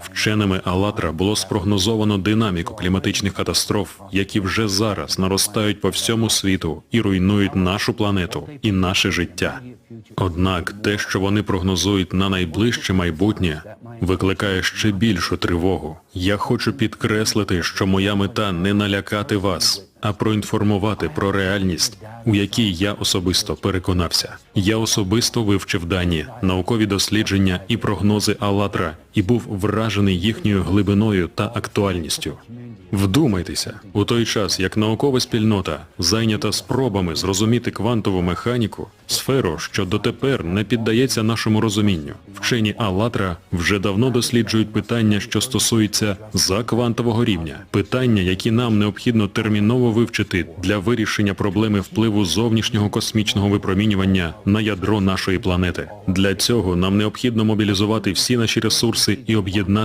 Вченими АЛЛАТРА було спрогнозовано динаміку кліматичних катастроф, які вже зараз наростають по всьому світу і руйнують нашу планету і наше життя. Однак те, що вони прогнозують на найближче майбутнє, викликає ще більшу тривогу. Я хочу підкреслити, що моя мета не налякати вас, а проінформувати про реальність, у якій я особисто переконався. Я особисто вивчив дані, наукові дослідження і прогнози АЛЛАТРА і був вражений їхньою глибиною та актуальністю. Вдумайтеся, у той час, як наукова спільнота зайнята спробами зрозуміти квантову механіку, сферу, що дотепер не піддається нашому розумінню, вчені АЛЛАТРА вже давно досліджують питання, що стосуються заквантового рівня, питання, які нам необхідно терміново вивчити для вирішення проблеми впливу зовнішнього космічного випромінювання на ядро нашої планети. Для цього нам необхідно мобілізувати всі наші ресурси і об'єднати